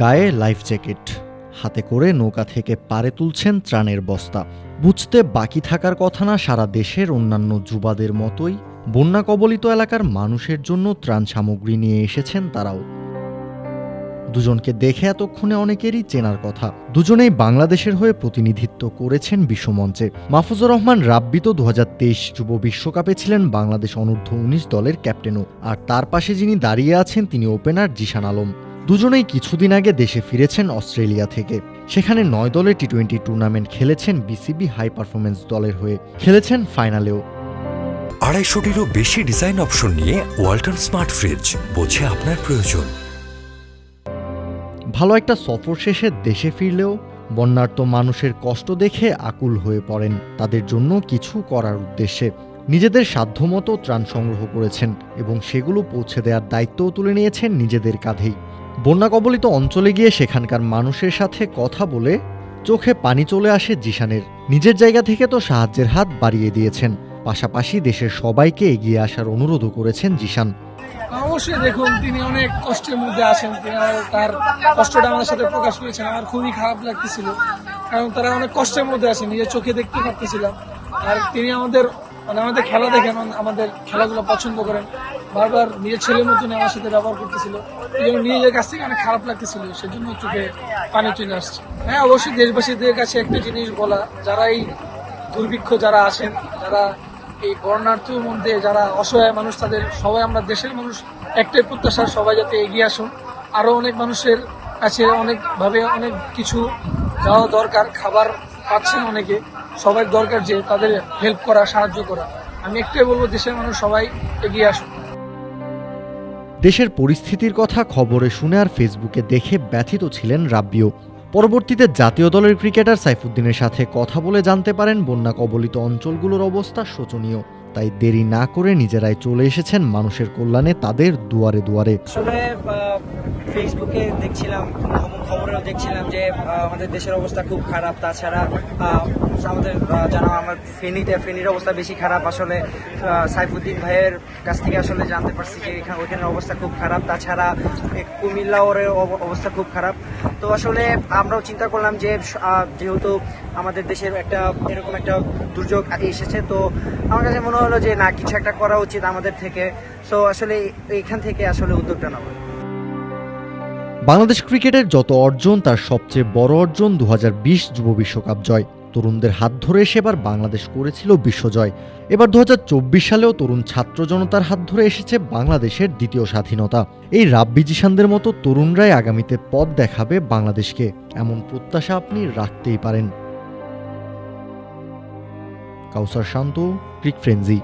গায়ে life jacket, হাতে করে নৌকা থেকে পারে তুলছেন ত্রাণের বস্তা। বুঝতে বাকি থাকার কথা না, সারা দেশের অন্যান্য যুবাদের মতোই বন্যা কবলিত এলাকার মানুষের জন্য ত্রাণ সামগ্রী নিয়ে এসেছেন তারাও। দুজনকে দেখে এতক্ষণে অনেকেরই চেনার কথা। দুজনেই বাংলাদেশের হয়ে প্রতিনিধিত্ব করেছেন বিশ্বমঞ্চে। মাহফুজুর রহমান রাব্বি তো দু হাজার তেইশ যুব বিশ্বকাপে ছিলেন বাংলাদেশ অনূর্ধ্ব উনিশ দলের ক্যাপ্টেনও। আর তার পাশে যিনি দাঁড়িয়ে আছেন, তিনি ওপেনার জিশান আলম। দুজনেই কিছুদিন আগে দেশে ফিরেছেন অস্ট্রেলিয়া থেকে। সেখানে নয় দলের টি টোয়েন্টি টুর্নামেন্ট খেলেছেন বিসিবি হাই পারফরমেন্স দলের হয়ে। খেলেছেন ফাইনালেও। আড়াইশোটিরও বেশি ডিজাইন অপশন নিয়ে ওয়ালটন স্মার্ট ফ্রিজ বোঝে আপনার প্রয়োজন। ভালো একটা সফর শেষে দেশে ফিরলেও বন্যার্ত মানুষের কষ্ট দেখে আকুল হয়ে পড়েন। তাদের জন্য কিছু করার উদ্দেশ্যে। নিজেদের সাধ্যমতো ত্রাণ সংগ্রহ করেছেন এবং সেগুলো পৌঁছে দেওয়ার দায়িত্বও তুলে নিয়েছেন নিজেদের কাঁধেই। বন্যা কবলিত অঞ্চলে গিয়ে সেখানকার মানুষের সাথে কথা বলে চোখে পানি চলে আসে জিশানের। নিজের জায়গা থেকে তো সাহায্যের হাত বাড়িয়ে দিয়েছেন। পাশাপাশি দেশের সবাইকে এগিয়ে আসার অনুরোধও করেছেন জিশান। অবশ্যই দেখুন, তিনি অনেক কষ্টের মধ্যে আছেন। তার কষ্টটা আমাদের সাথে প্রকাশ করেছেন। আমার খুবই খারাপ লাগতেছিল। কারণ তারা অনেক কষ্টের মধ্যে আছে, নিজের চোখে দেখতে পারতেছিলাম আর তিনি আমাদের মানে আমাদের খেলা দেখেন, আমাদের খেলাগুলো পছন্দ করেন। বারবার নিজের ছেলের মতনই আমার সাথে ব্যবহার করতেছিল। এই জন্য নিজের কাছ থেকে অনেক খারাপ লাগতেছিল। সেজন্য চোখে পানি চলে আসছে। হ্যাঁ অবশ্যই দেশবাসীদের কাছে একটা জিনিস বলা, যারা এই দুর্ভিক্ষ যারা আছেন, যারা এই বর্ণার্থীর মধ্যে যারা অসহায় মানুষ, তাদের সবাই আমরা দেশের মানুষ, একটাই প্রত্যাশা, সবাই যাতে এগিয়ে আসুন। আরও অনেক মানুষের কাছে অনেকভাবে অনেক কিছু যাওয়া দরকার, খাবার পাচ্ছেন অনেকে। সবাই দরকার যে তাদের হেল্প করা, সাহায্য করা। আমি একটাই বলব, দেশের মানুষ সবাই এগিয়ে আসুন দেশের পরিস্থিতির কথা খবরে শুনে আর ফেসবুকে দেখে ব্যথিত ছিলেন রাব্বিও। পরবর্তীতে জাতীয় দলের ক্রিকেটার সাইফুদ্দিনের সাথে কথা বলে জানতে পারেন বন্যা কবলিত অঞ্চলগুলোর অবস্থা শোচনীয়। তাই দেরি না করে নিজেরাই চলে এসেছেন মানুষের কল্যাণে তাদের দুয়ারে দুয়ারে। ফেসবুকে দেখছিলাম, খবর- দেখছিলাম যে আমাদের দেশের অবস্থা খুব খারাপ। তাছাড়া আমাদের জানা আমার ফেনীতে, ফেনীর অবস্থা বেশি খারাপ, আসলে সাইফুদ্দিন ভাইয়ের কাছ থেকে আসলে জানতে পারছি যে এখানে ওইখানের অবস্থা খুব খারাপ। তাছাড়া কুমিল্লা ওর অব- অবস্থা খুব খারাপ। তো আসলে আমরাও চিন্তা করলাম যে যেহেতু আমাদের দেশের একটা, এরকম একটা দুর্যোগ এসেছে, তো আমার কাছে মনে হলো যে, না, কিছু একটা করা উচিত আমাদের থেকে। সো আসলে, এখান থেকে আসলে উদ্যোগটা নেওয়া বাংলাদেশ ক্রিকেটের যত অর্জন, তার সবচেয়ে বড় অর্জন দু হাজার বিশ যুব বিশ্বকাপ জয়। তরুণদের হাত ধরে সেবার বাংলাদেশ করেছিল বিশ্বজয়। এবার দু হাজার চব্বিশ সালেও তরুণ ছাত্র জনতার হাত ধরে এসেছে বাংলাদেশের দ্বিতীয় স্বাধীনতা। এই রাব্বি জিসানদের মতো তরুণরাই আগামীতে পথ দেখাবে বাংলাদেশকে। এমন প্রত্যাশা আপনি রাখতেই পারেন। কাউসার শান্ত, ক্রিক ফ্রেন্জি